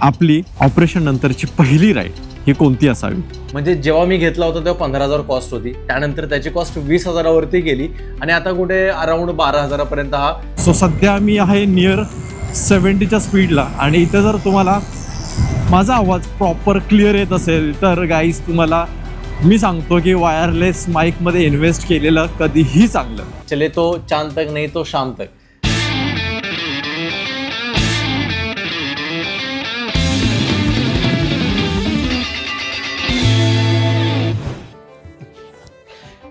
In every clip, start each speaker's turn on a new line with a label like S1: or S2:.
S1: आपली ऑपरेशन नंतरची पहिली राईड ही कोणती असावी?
S2: म्हणजे जेव्हा मी घेतला होता तेव्हा पंधरा हजार कॉस्ट होती. त्यानंतर त्याची कॉस्ट वीस हजारावरती गेली. आणि आता कुठे अराउंड बारा हजारापर्यंत हा.
S1: सो सध्या मी आहे नियर सेवन्टीच्या स्पीडला आणि इथे जर तुम्हाला माझा आवाज प्रॉपर क्लिअर येत असेल तर गाईज तुम्हाला मी सांगतो की वायरलेस माईकमध्ये इन्व्हेस्ट केलेलं कधीही चांगलं.
S2: चले तो चांद तक नाही तो शाम तक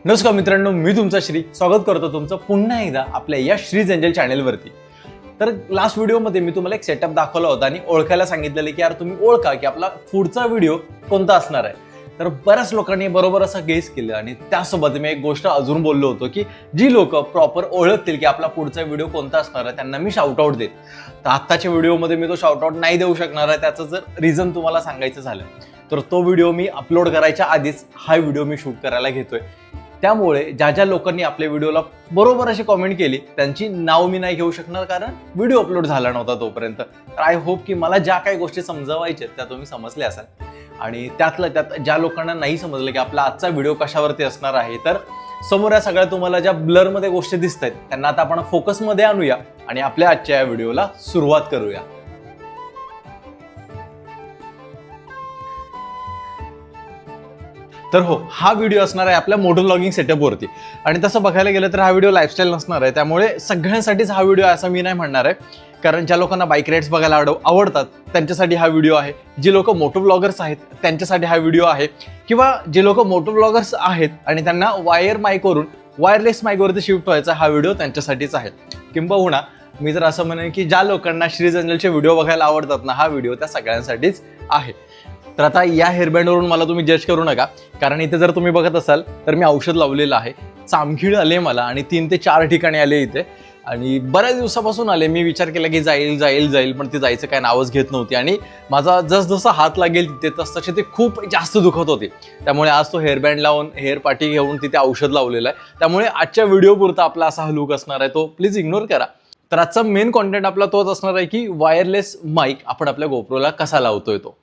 S2: नमस्कार मित्रांनो मी तुमचा श्री स्वागत करतो तुमचं पुन्हा एकदा आपल्या या श्रीज एंजल चॅनेलवरती. तर लास्ट व्हिडिओमध्ये मी तुम्हाला एक सेटअप दाखवला होता आणि ओळखायला सांगितलेलं की यार तुम्ही ओळखा की आपला पुढचा व्हिडिओ कोणता असणार आहे. तर बऱ्याच लोकांनी बरोबर असं गेस केलं आणि त्यासोबत मी एक गोष्ट अजून बोललो होतो की जी लोक प्रॉपर ओळखतील की आपला पुढचा व्हिडिओ कोणता असणार आहे त्यांना मी शाउटआउट देत तर आत्ताच्या व्हिडिओमध्ये मी तो शाउटआउट नाही देऊ शकणार आहे त्याचं जर रिझन तुम्हाला सांगायचं झालं तर तो व्हिडिओ मी अपलोड करायच्या आधीच हा व्हिडिओ मी शूट करायला घेतोय. त्यामुळे ज्या ज्या लोकांनी आपल्या व्हिडिओला बरोबर अशी कॉमेंट केली त्यांची नाव मी नाही घेऊ शकणार कारण व्हिडिओ अपलोड झाला नव्हता तोपर्यंत. तर आय होप की मला ज्या काही गोष्टी समजावायच्या त्या तुम्ही समजल्या असाल. आणि त्यातलं त्यात ज्या लोकांना नाही समजलं की आपला आजचा व्हिडिओ कशावरती असणार आहे तर समोर या सगळ्या तुम्हाला ज्या ब्लरमध्ये गोष्टी दिसत आहेत त्यांना आता आपण फोकसमध्ये आणूया आणि आपल्या आजच्या या व्हिडिओला सुरुवात करूया. तर हो हा व्हिडिओ असणार आहे आपल्या मोटर लॉगिंग सेटअपवरती आणि तसं बघायला गेलं तर हा व्हिडिओ लाईफस्टाईल नसणार आहे. त्यामुळे सगळ्यांसाठीच हा व्हिडिओ असं मी नाही म्हणणार आहे. कारण ज्या लोकांना बाईक राईड्स बघायला आवड आवडतात त्यांच्यासाठी हा व्हिडिओ आहे. जी लोक मोटो ब्लॉगर्स आहेत त्यांच्यासाठी हा व्हिडिओ आहे. किंवा जे लोक मोटो ब्लॉगर्स आहेत आणि त्यांना वायर माईकवरून वायरलेस माईकवरती शिफ्ट व्हायचा हा व्हिडिओ त्यांच्यासाठीच आहे. किंबहुना मी जर असं म्हणेन की ज्या लोकांना श्रीजंजलचे व्हिडिओ बघायला आवडतात ना हा व्हिडिओ त्या सगळ्यांसाठीच आहे. तर आता या हेअरबँडवरून मला तुम्ही जज करू नका. कारण इथे जर तुम्ही बघत असाल तर मी औषध लावलेलं आहे. चामखीळ आले मला आणि तीन ते चार ठिकाणी आले इथे. आणि बऱ्याच दिवसापासून आले. मी विचार केला की जाईल जाईल जाईल पण ते जायचं काय नावच घेत नव्हती. आणि माझा जसजसा हात लागेल तिथे तस तसे ते खूप जास्त दुखत होते. त्यामुळे आज तो हेअरबँड लावून हेअर पार्टी घेऊन तिथे औषध लावलेलं आहे. त्यामुळे आजच्या व्हिडिओपुरता आपला असा हा लुक असणार आहे तो. प्लीज इग्नोर करा. तर आजचा मेन कॉन्टेंट आपला तोच असणार आहे की वायरलेस माईक आपण आपल्या गोप्रोला कसा लावतोय तो.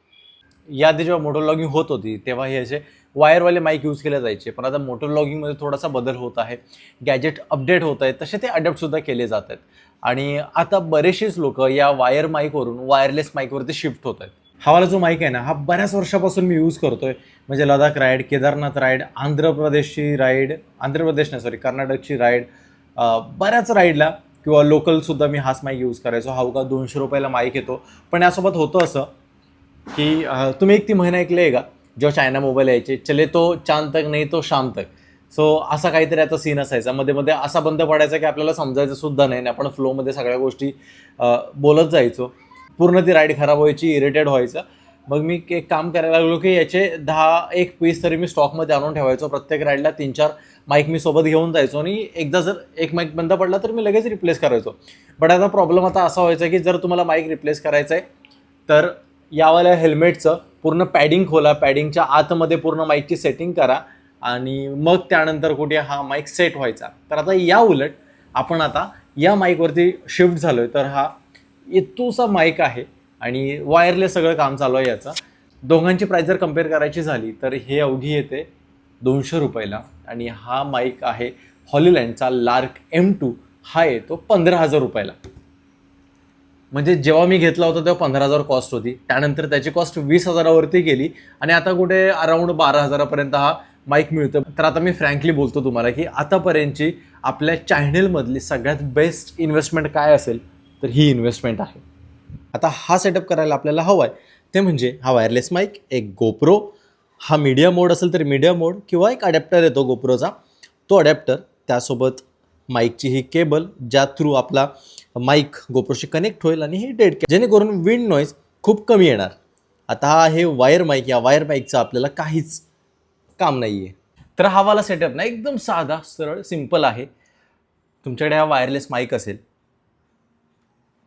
S2: याआधी जेव्हा मोटर लॉगिंग होत होती तेव्हा हे असे वायरवाले माईक यूज केले जायचे. पण आता मोटर लॉगिंगमध्ये थोडासा बदल होत आहे. गॅजेट अपडेट होत आहेत. तसे ते अडॅप्टसुद्धा केले जात आहेत. आणि आता बरेचसेच लोक या वायर माईकवरून वायरलेस माईकवरती शिफ्ट होत आहेत. हा वाला जो माईक आहे ना हा बऱ्याच वर्षापासून मी यूज करतो आहे म्हणजे लडाख राईड केदारनाथ राईड आंध्र प्रदेशची राईड आंध्र प्रदेश नाही सॉरी कर्नाटकची राईड बऱ्याच राईडला किंवा लोकलसुद्धा मी हाच माईक यूज करायचो. हा उगा दोनशे रुपयाला माईक येतो. पण यासोबत होतं असं की तुम्ही एक ती महिना ऐकले आहे का? जेव्हा चायना मोबाईल यायचे चले तो चांद तक नाही तो शाम तक. सो असा काहीतरी आता सीन असायचा. मध्ये मध्ये असा बंद पडायचा की आपल्याला समजायचं सुद्धा नाही आपण फ्लोमध्ये सगळ्या गोष्टी बोलत जायचो. पूर्ण ती राईड खराब व्हायची इरिटेड व्हायचं. मग मी एक काम करायला लागलो की याचे दहा एक पीस तरी मी स्टॉकमध्ये आणून ठेवायचो. प्रत्येक राईडला तीन चार माईक मी सोबत घेऊन जायचो आणि एकदा जर एक माईक बंद पडला तर मी लगेच रिप्लेस करायचो. बट आता प्रॉब्लेम आता असा व्हायचा की जर तुम्हाला माईक रिप्लेस करायचा आहे तर यावाल्या हेल्मेटचं पूर्ण पॅडिंग खोला पॅडिंगच्या आतमध्ये पूर्ण माईकची सेटिंग करा आणि मग त्यानंतर कुठे हा माईक सेट व्हायचा. तर आता या उलट आपण आता या माईकवरती शिफ्ट झालो आहे तर हा इतूसा माईक आहे आणि वायरलेस सगळं काम चालू आहे याचं. दोघांची प्राईस जर कंपेअर करायची झाली तर हे अवघी येते दोनशे रुपयाला. आणि हा माईक आहे हॉलीलँडचा लार्क एम टू हा येतो पंधरा हजार रुपयाला. म्हणजे जेव्हा मी घेतला होता तेव्हा पंधरा हजार कॉस्ट होती. त्यानंतर त्याची कॉस्ट वीस हजारावरती गेली. आणि आता कुठे अराऊंड बारा हजारापर्यंत हा माईक मिळतो तर आता मी फ्रँकली बोलतो तुम्हाला की आतापर्यंतची आपल्या चॅनेलमधली सगळ्यात बेस्ट इन्व्हेस्टमेंट काय असेल तर ही इन्व्हेस्टमेंट आहे. आता हा सेटअप करायला आपल्याला हवा आहे ते म्हणजे हा वायरलेस माईक एक गोप्रो हा मीडिया मोड असेल तर मीडिया मोड किंवा एक अडॅप्टर येतो गोप्रोचा तो अडॅप्टर त्यासोबत माईकची ही केबल ज्या थ्रू आपला माईक गोप्रोशी कनेक्ट होईल आणि हे डेड जेणेकरून विंड नॉईज खूप कमी येणार. आता हा आहे वायर माईक या वायर माईकचं आपल्याला काहीच काम नाही आहे तर हा वाला सेटअप ना एकदम साधा सरळ सिंपल आहे. तुमच्याकडे हा वायरलेस माईक असेल.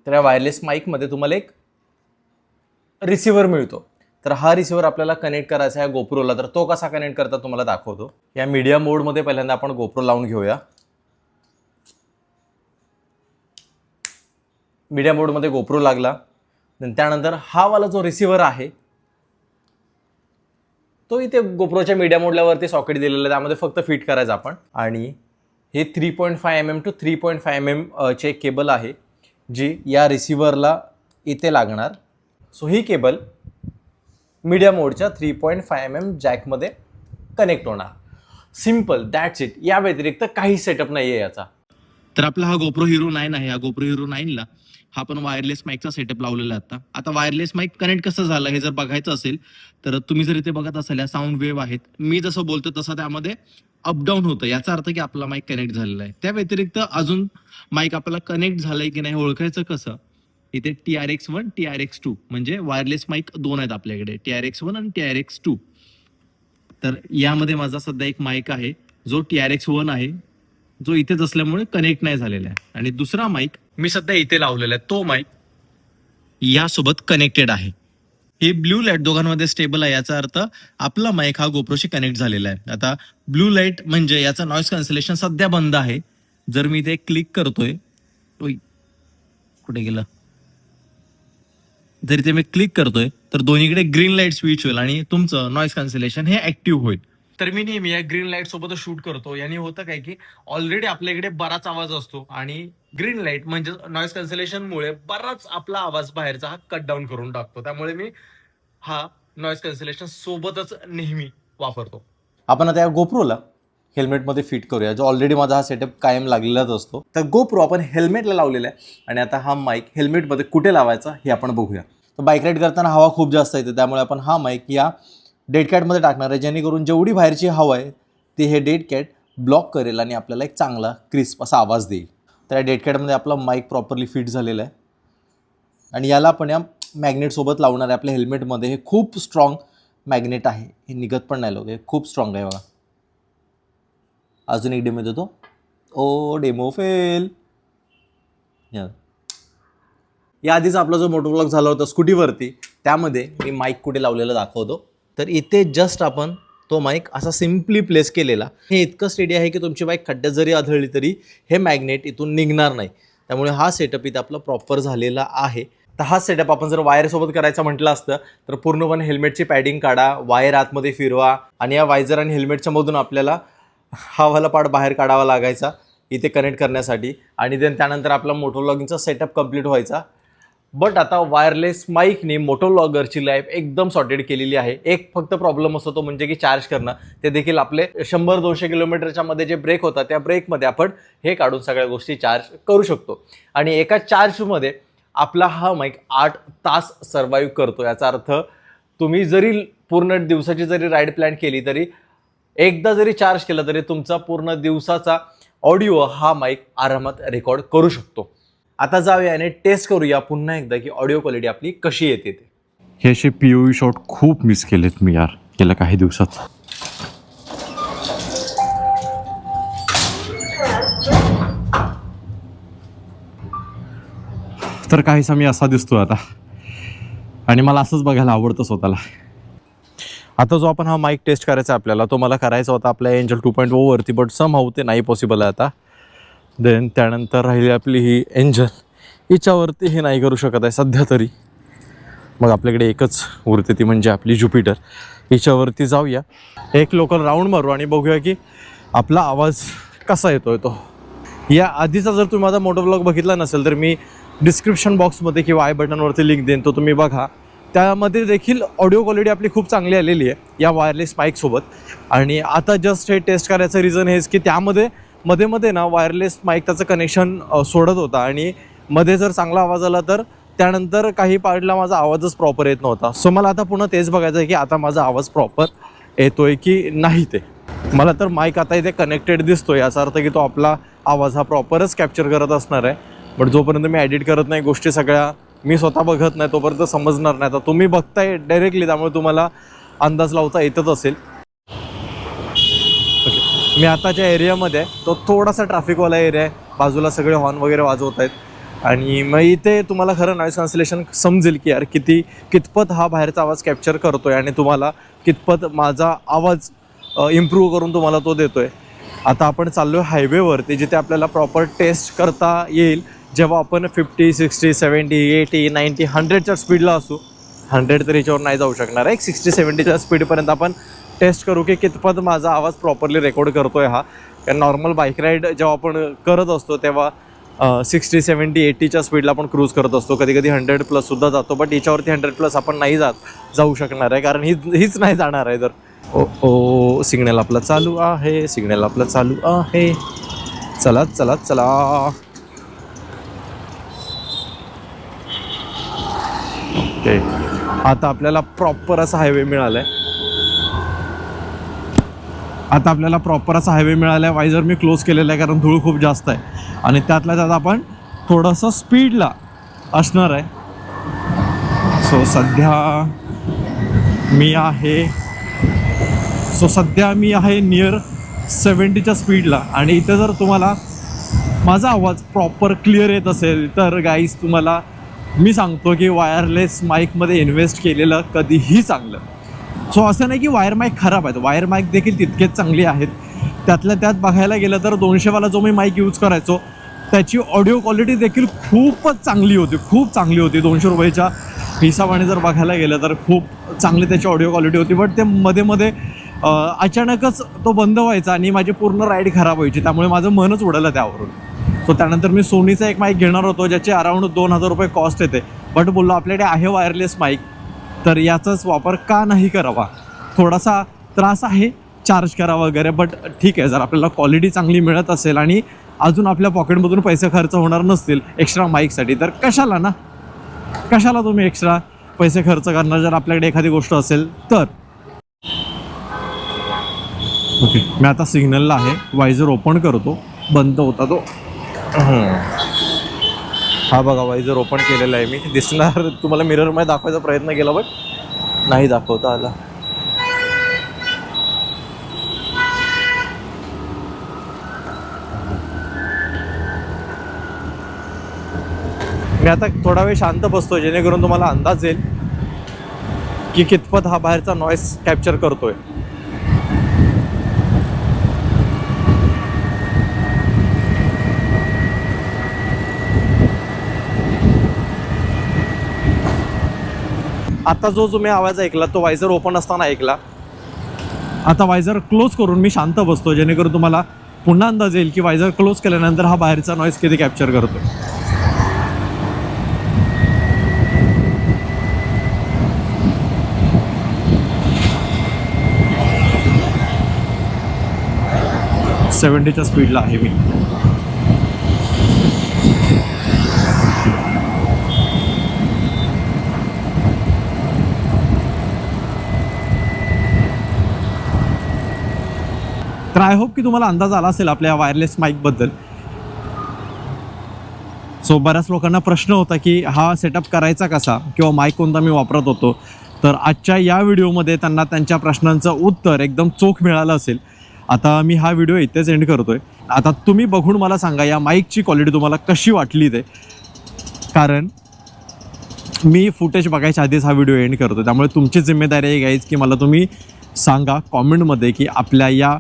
S2: तर या वायरलेस माईकमध्ये तुम्हाला एक रिसिव्हर मिळतो. तर हा रिसिव्हर आपल्याला कनेक्ट करायचा आहे गोप्रोला. तर तो कसा कनेक्ट करता तुम्हाला दाखवतो. या मीडिया मोडमध्ये पहिल्यांदा आपण गोप्रो लावून घेऊया. मीडिया मोडमध्ये गोप्रो लागला. त्यानंतर हा वाला जो रिसिव्हर आहे तो इथे गोप्रोच्या मीडिया मोडल्यावरती सॉकेट दिलेलं आहे त्यामध्ये फक्त फिट करायचं आपण. आणि हे three point five M M to three point five M M चे केबल आहे जी या रिसिव्हरला इथे लागणार. सो ही केबल मीडिया मोडच्या three point five M M जॅकमध्ये connect होणार. सिंपल दॅट्स इट या व्यतिरिक्त काही सेटअप नाही आहे याचा.
S3: तर आपला हा गोप्रो हिरो नाईन आहे. या गोप्रो हिरो नाईनला हा पण वायरलेस माईकचा सेटअप लावलेला आता. आता वायरलेस माईक कनेक्ट कसं झालं हे जर बघायचं असेल तर तुम्ही जर इथे बघत असाल या साऊंड वेव्ह आहेत. मी जसं बोलतो तसं त्यामध्ये अपडाऊन होतं. याचा अर्थ की आपला माईक कनेक्ट झालेला आहे. त्या व्यतिरिक्त अजून माईक आपल्याला कनेक्ट झालंय की नाही ओळखायचं कसं? इथे T R X one T R X two म्हणजे वायरलेस माईक दोन आहेत आपल्याकडे. टी आर एक्स वन आणि टी आर एक्स टू तर यामध्ये माझा सध्या एक माईक आहे. जो टी आर एक्स वन आहे जो इथेच असल्यामुळे कनेक्ट नाही झालेला आहे. आणि दुसरा माईक मी सध्या इथे लावलेला आहे. तो माईक यासोबत कनेक्टेड आहे. हे ब्ल्यू लाइट दोघांमध्ये स्टेबल आहे याचा अर्थ आपला माईक हा गोप्रोशी कनेक्ट झालेला आहे. आता ब्ल्यू लाइट म्हणजे याचा नॉईस कॅन्सलेशन सध्या बंद आहे. जर मी इथे क्लिक करतोय कुठे गेलं? जर इथे मी क्लिक करतोय तर दोन्हीकडे ग्रीन लाइट स्विच होईल आणि तुमचं नॉईस कॅन्सलेशन हे ऍक्टिव्ह होईल. तर मी नेहमी या ग्रीन लाइट सोबत शूट करतो. याने होतं काय की ऑलरेडी आपल्याकडे बराच आवाज असतो आणि ग्रीन लाइट म्हणजे नॉईज कन्सलेशनमुळे बराच आपला आवाज बाहेरचा हा कट डाऊन करून टाकतो. त्यामुळे मी हा नॉईज कन्सलेशन सोबतच नेहमी वापरतो.
S2: आपण आता या गोप्रोला हेल्मेटमध्ये फिट करूया जो ऑलरेडी माझा हा सेटअप कायम लागलेलाच असतो. तर गोप्रो आपण हेल्मेटला लावलेला आहे आणि आता हा माईक हेल्मेटमध्ये कुठे लावायचा हे आपण बघूया. तर बाईक राईड करताना हवा खूप जास्त येते त्यामुळे आपण हा माईक या डेड कॅटमध्ये टाकणार आहे जेणेकरून जेवढी बाहेरची हवा आहे ती हे डेड कॅट ब्लॉक करेल आणि आपल्याला एक चांगला क्रिस्प असा आवाज देईल. तर या डेड कॅटमध्ये आपला माईक प्रॉपरली फिट झालेला आहे. आणि याला आपण या मॅग्नेटसोबत लावणार आहे आपल्या हेल्मेटमध्ये. हे खूप स्ट्रॉंग मॅग्नेट आहे. हे निघत पण नाही लोक. हे खूप स्ट्रॉंग आहे बघा. अजून एक डेमो देतो. ओ डेमो फेल या. या आपला जो मोटोब्लॉग झाला होता स्कूटीवरती त्यामध्ये मी माईक कुठे लावलेला दाखवतो. तर इथे जस्ट आपण तो माईक असा सिम्पली प्लेस केलेला. हे इतकं स्टेडी आहे की तुमची बाईक खड्ड्यात जरी आढळली तरी हे मॅग्नेट इथून निघणार नाही. त्यामुळे हा सेटअप इथे आपला प्रॉपर झालेला आहे. तर हा सेटअप आपण जर वायरसोबत करायचं म्हटलं असतं तर पूर्णपणे हेल्मेटची पॅडिंग काढा वायर आतमध्ये फिरवा आणि या वायझर आणि हेल्मेटच्या मधून आपल्याला हा वाला पार्ट बाहेर काढावा लागायचा इथे कनेक्ट करण्यासाठी. आणि देन त्यानंतर आपला मोटोलॉगिंगचा सेटअप कंप्लीट व्हायचा. बट आता वायरलेस माईकने मोटोलॉगरची लाईफ एकदम सॉर्टेड केलेली आहे. एक फक्त प्रॉब्लेम असतो तो म्हणजे की चार्ज करणं. ते देखील आपले शंभर दोनशे किलोमीटरच्या मध्ये जे ब्रेक होता त्या ब्रेकमध्ये आपण हे काढून सगळ्या गोष्टी चार्ज करू शकतो. आणि एका चार्जमध्ये आपला हा माईक आठ तास सर्वाईव्ह करतो. याचा अर्थ तुम्ही जरी पूर्ण दिवसाची जरी राईड प्लॅन केली तरी एकदा जरी चार्ज केला तरी तुमचा पूर्ण दिवसाचा ऑडिओ हा माईक आरामात रेकॉर्ड करू शकतो. आता जाऊया आणि टेस्ट करूया पुन्हा एकदा की ऑडिओ क्वालिटी आपली कशी येते ते.
S1: हे असे पी ओ शॉट खूप मिस केलेत मी यार गेल्या काही दिवसात. तर काहीसा मी असा दिसतोय आता. आणि मला असंच बघायला आवडतं स्वतःला. आता जो आपण हा माईक टेस्ट करायचा आहे आपल्याला तो मला करायचा होता आपल्या एंजल टू पॉईंट ओवरती बट सम हाऊ ते नाही पॉसिबल आहे आता. देन त्यानंतर राहिली आपली ही एंजल हिच्यावरती हे नाही करू शकत आहे सध्या तरी. मग आपल्याकडे एकच उरते ती म्हणजे आपली ज्युपिटर हिच्यावरती जाऊया. एक लोकल राऊंड मारू आणि बघूया की आपला आवाज कसा येतोय तो. या आधीचा जर तुम्ही माझा मोटर ब्लॉग बघितला नसेल तर मी डिस्क्रिप्शन बॉक्समध्ये किंवा आय बटनवरती लिंक देईन तो तुम्ही बघा. त्यामध्ये देखील ऑडिओ क्वालिटी आपली खूप चांगली आलेली आहे या वायरलेस माईकसोबत आणि आता जस्ट हे टेस्ट करायचं रिझन हेच की त्यामध्ये मध्ये मध्ये ना वायरलेस माईक त्याचं कनेक्शन सोडत होता. आणि मध्ये जर चांगला आवाज आला तर त्यानंतर काही पार्टला माझा आवाजच प्रॉपर येत नव्हता. सो मला आता पुन्हा तेच बघायचं आहे की आता माझा आवाज प्रॉपर येतोय की नाही ते. मला तर माईक आता इथे कनेक्टेड दिसतोय. याचा अर्थ की तो आपला आवाज हा प्रॉपरच कॅप्चर करत असणार आहे. बट जोपर्यंत मी एडिट करत नाही गोष्टी सगळ्या मी स्वतः बघत नाही तोपर्यंत समजणार नाही. आता तुम्ही बघताय डायरेक्टली त्यामुळे तुम्हाला अंदाज लावता येतच असेल. मी आता ज्या एरियामध्ये तो थोडासा ट्रॅफिकवाला एरिया आहे. बाजूला सगळे हॉर्न वगैरे वाजवत आहेत. आणि मग इथे तुम्हाला खरं नॉईस कॅन्सलेशन समजेल की यार किती कितपत हा बाहेरचा आवाज कॅप्चर करतो आहे आणि तुम्हाला कितपत माझा आवाज इम्प्रूव्ह करून तुम्हाला तो देतो आहे आता आपण चाललो आहे हायवेवरती जिथे आपल्याला प्रॉपर टेस्ट करता येईल. जेव्हा आपण fifty sixty seventy eighty ninety हंड्रेडच्या स्पीडला असू हंड्रेड तर याच्यावर नाही जाऊ शकणार एक सिक्स्टी सेवन्टीच्या स्पीडपर्यंत आपण टेस्ट करू की कितपत माझा आवाज प्रॉपरली रेकॉर्ड करतो आहे हा. कारण नॉर्मल बाईक राईड जेव्हा आपण करत असतो तेव्हा सिक्स्टी सेवन्टी एटीच्या स्पीडला आपण क्रूज करत असतो. कधी कधी हंड्रेड प्लससुद्धा जातो बट याच्यावरती हंड्रेड प्लस आपण नाही जात जाऊ शकणार आहे. कारण ही हीच नाही जाणार आहे तर ओ ओ सिग्नल आपला चालू आहे सिग्नल आपला चालू आहे. चला चला चला. ओके आता आपल्याला प्रॉपर असा हायवे मिळाला आहे आता आपल्याला प्रॉपर असा हायवे मिळाला आहे वायझर मी क्लोज केलेला आहे कारण धूळ खूप जास्त आहे. आणि त्यातल्या त्यात आपण थोडंसं स्पीडला असणार आहे. सो सध्या मी आहे सो सध्या मी आहे नियर सेवन्टीच्या स्पीडला आणि इथे जर तुम्हाला माझा आवाज प्रॉपर क्लिअर येत असेल तर गाईज तुम्हाला मी सांगतो की वायरलेस माईकमध्ये इन्व्हेस्ट केलेलं कधीही चांगलं. सो असं नाही की वायर माईक खराब आहेत वायर माईक देखील तितकेच चांगली आहेत. त्यातल्या त्यात बघायला गेलं तर दोनशेवाला जो मी माईक यूज करायचो त्याची ऑडिओ क्वालिटी देखील खूपच चांगली होती. खूप चांगली होती. दोनशे रुपयाच्या हिसाबाने जर बघायला गेलं तर खूप चांगली त्याची ऑडिओ क्वालिटी होती. बट ते मध्ये मध्ये अचानकच तो बंद व्हायचा आणि माझी पूर्ण राईड खराब व्हायची. त्यामुळे माझं मनच उडालं त्यावरून. सो त्यानंतर मी सोनीचा एक माईक घेणार होतो ज्याचे अराउंड दोन हजार रुपये कॉस्ट येते. बट बोललो आपल्याकडे आहे वायरलेस माईक तर याचाच वापर का नाही करावा? थोडासा त्रास आहे चार्ज करा वगैरे बट ठीक आहे जर आपल्याला क्वालिटी चांगली मिळत असेल आणि अजून आपल्या पॉकेटमधून पैसे खर्च होणार नसतील एक्स्ट्रा माईकसाठी तर कशाला ना? कशाला तुम्ही एक्स्ट्रा पैसे खर्च करणार जर आपल्याकडे एखादी गोष्ट असेल तर? ओके मी आता सिग्नलला आहे वायझर ओपन करतो बंद होता तो. हा बघा वायझर ओपन केलेला आहे मी. दिसणार तुम्हाला मिररमध्ये दाखवायचा प्रयत्न केला बट नाही दाखवता आला. मी आता थोडा वेळ शांत बसतो जेणेकरून तुम्हाला अंदाज येईल की कितपत हा बाहेरचा नॉईस कॅप्चर करतोय. आता जो जो मी आवाज ऐकला तो वायझर ओपन असताना ऐकला. आता वायझर क्लोज करून मी शांत बसतो जेणेकरून तुम्हाला पुन्हा अंदाज येईल की वायझर क्लोज केल्यानंतर हा बाहेरचा नॉईस किती कॅप्चर करतो सेवन्टीच्या स्पीडला आहे मी. आय होप की तुम्हाला अंदाज आला असेल आपल्या वायरलेस माईकबद्दल सो बऱ्याच लोकांना प्रश्न होता की हा सेटअप करायचा कसा? किंवा माईक कोणता मी वापरत होतो? तर आजच्या या व्हिडिओमध्ये त्यांना त्यांच्या प्रश्नांचं उत्तर एकदम चोख मिळालं असेल. आता मी हा व्हिडिओ इथेच एंड करतोय. आता तुम्ही बघून मला सांगा या माईकची क्वालिटी तुम्हाला कशी वाटली ते? कारण मी फुटेज बघायच्या आधीच हा व्हिडिओ एंड करतो त्यामुळे तुमची जिम्मेदारी आहे गाईज की मला तुम्ही सांगा कॉमेंटमध्ये की आपल्या या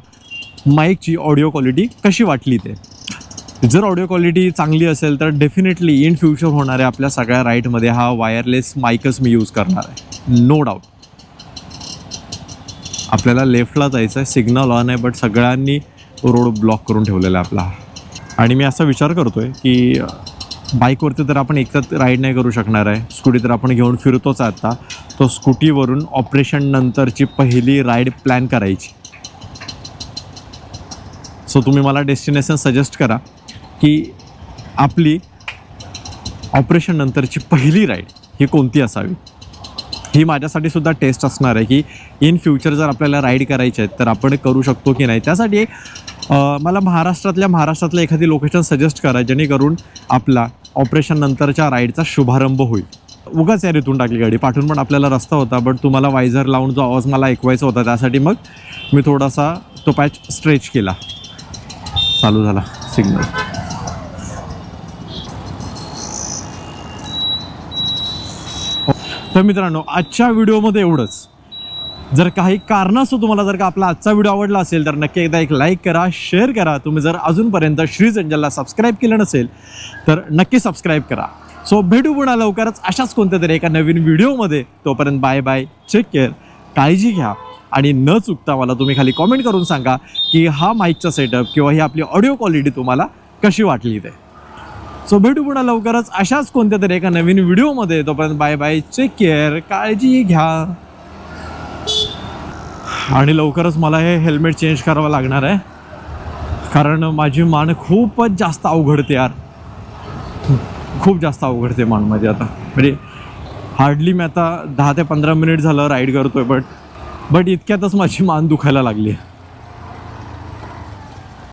S1: माईकची ऑडिओ क्वालिटी कशी वाटली ते? जर ऑडिओ क्वालिटी चांगली असेल तर डेफिनेटली इन फ्युचर होणाऱ्या आपल्या सगळ्या राईटमध्ये हा वायरलेस माईकच मी यूज करणार आहे. नो डाऊट आपल्याला लेफ्टला जायचं आहे सिग्नल ऑन आहे बट सगळ्यांनी रोड ब्लॉक करून ठेवलेला आहे आपला. आणि मी असा विचार करतो आहे की बाईकवरती तर आपण एकच राईड नाही करू शकणार आहे. स्कूटी तर आपण घेऊन फिरतोच आता. तो स्कूटीवरून ऑपरेशन नंतरची पहिली राईड प्लॅन करायची. सो तुम्ही मला डेस्टिनेशन सजेस्ट करा की आपली ऑपरेशन नंतरची पहिली राईड ही कोणती असावी? ही माझ्यासाठी सुद्धा टेस्ट असणार आहे की इन फ्युचर जर आपल्याला राईड करायचे आहेत तर आपण करू शकतो की नाही? त्यासाठी मला महाराष्ट्रातल्या महाराष्ट्रातलं एखादी लोकेशन सजेस्ट करा जेणेकरून आपला ऑपरेशन नंतरच्या राईडचा शुभारंभ होईल. उगाच या रेतून टाकली गाडी. पाठवून पण आपल्याला रस्ता होता बट तुम्हाला वायझर लावून जो आवाज मला ऐकवायचा होता त्यासाठी मग मी थोडासा तो पॅच स्ट्रेच केला. चालू झाला सिग्नल तर मित्रांनो आजच्या व्हिडिओमध्ये एवढंच. जर काही कारणास्तव तुम्हाला जर का आपला आजचा व्हिडिओ आवडला असेल तर नक्की एकदा एक लाईक करा शेअर करा. तुम्ही जर अजूनपर्यंत श्रीज जंजलला सबस्क्राईब केलं नसेल तर नक्की सबस्क्राईब करा. सो भेटू पुन्हा लवकरच अशाच कोणत्या तरी एका नवीन व्हिडिओमध्ये. तोपर्यंत बाय बाय चेक केअर काळजी घ्या. आणि न चुकता मला तुम्ही खाली कॉमेंट करून सांगा की हा माईकचा सेटअप किंवा ही आपली ऑडिओ क्वालिटी तुम्हाला कशी वाटली ते सो भेटू पुन्हा लवकरच अशाच कोणत्या तरी एका नवीन व्हिडिओमध्ये तोपर्यंत बाय बाय चेक केअर काळजी घ्या. आणि लवकरच मला हे हेल्मेट चेंज करावं लागणार आहे. कारण माझी मान खूपच जास्त अवघडते यार. खूप जास्त अवघडते मान माझी आता. म्हणजे हार्डली मी आता दहा ते पंधरा मिनिट झालं राईड करतोय बट बट इतक्यातच माझी मान दुखायला लागली. आहे